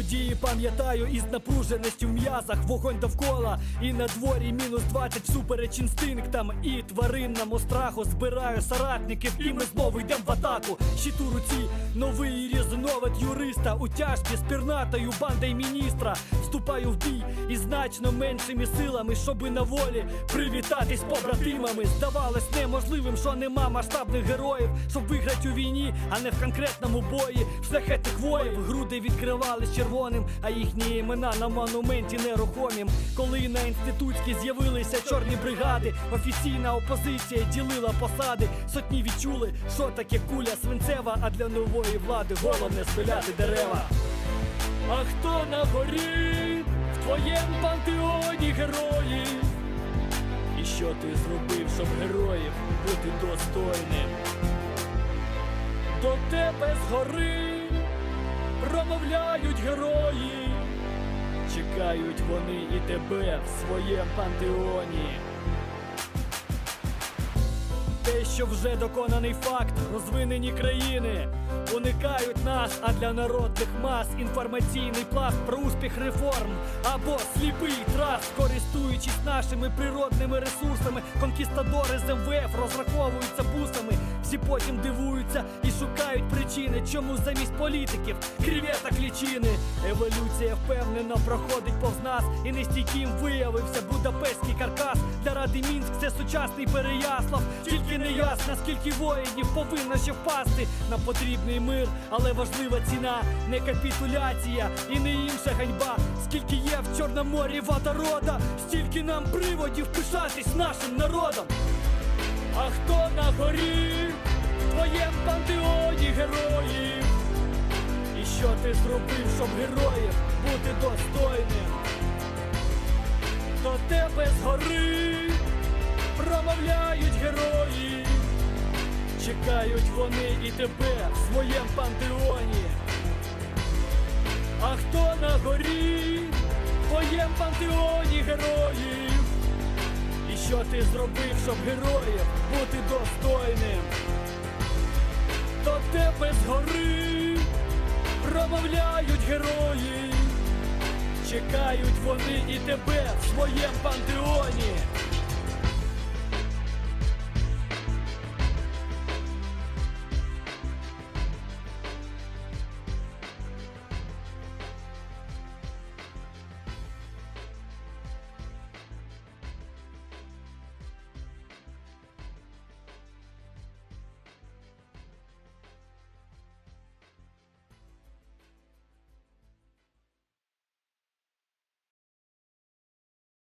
Події пам'ятаю із напруженістю в м'язах, вогонь довкола, і на дворі мінус 20 всупереч інстинктам і тваринному страху збираю соратників, і ми знову йдемо в атаку. Щит у руці, новий різновид юриста у тяжбі з пірнатою й міністра. Вступаю в бій із значно меншими силами, щоби на волі привітатись побратимами. Здавалось неможливим, що нема масштабних героїв, щоб виграти у війні, а не в конкретному бої. Шляхетних воїв груди відкривались червоним, а їхні імена на монументі нерухомім. Коли на інститутській з'явилися чорні бригади, офіційна опозиція ділила посади. Сотні відчули, що таке куля свинцева, а для нової влади головне спиляти дерева. А хто на горі в твоєму пантеоні героїв? І що ти зробив, щоб героїв бути достойним? До тебе згори промовляють герої, чекають вони і тебе в своєму пантеоні. Те, що вже доконаний факт, розвинені країни уникають нас, а для народних мас інформаційний пласт про успіх реформ або сліпий траст, користуючись нашими природними ресурсами, конкістадори з МВФ розраховуються бусами. Потім дивуються і шукають причини, чому замість політиків креветок лічини. Еволюція впевнено проходить повз нас, і нестійким виявився будапештський каркас. Для ради Мінськ це сучасний Переяслав. Тільки не ясно, скільки воїнів повинно ще впасти на потрібний мир, але важлива ціна, не капітуляція і не інша ганьба. Скільки є в Чорноморі водорода, стільки нам приводів пишатись нашим народом. А хто на горі в твоєму пантеоні героїв? І що ти зробив, щоб героїв бути достойним? До тебе згори промовляють герої, чекають вони і тебе в своєму пантеоні. А хто на горі в твоєму пантеоні героїв? І що ти зробив, щоб героїв бути достойним? Герої, чекають вони і тебе в своєму пантеоні.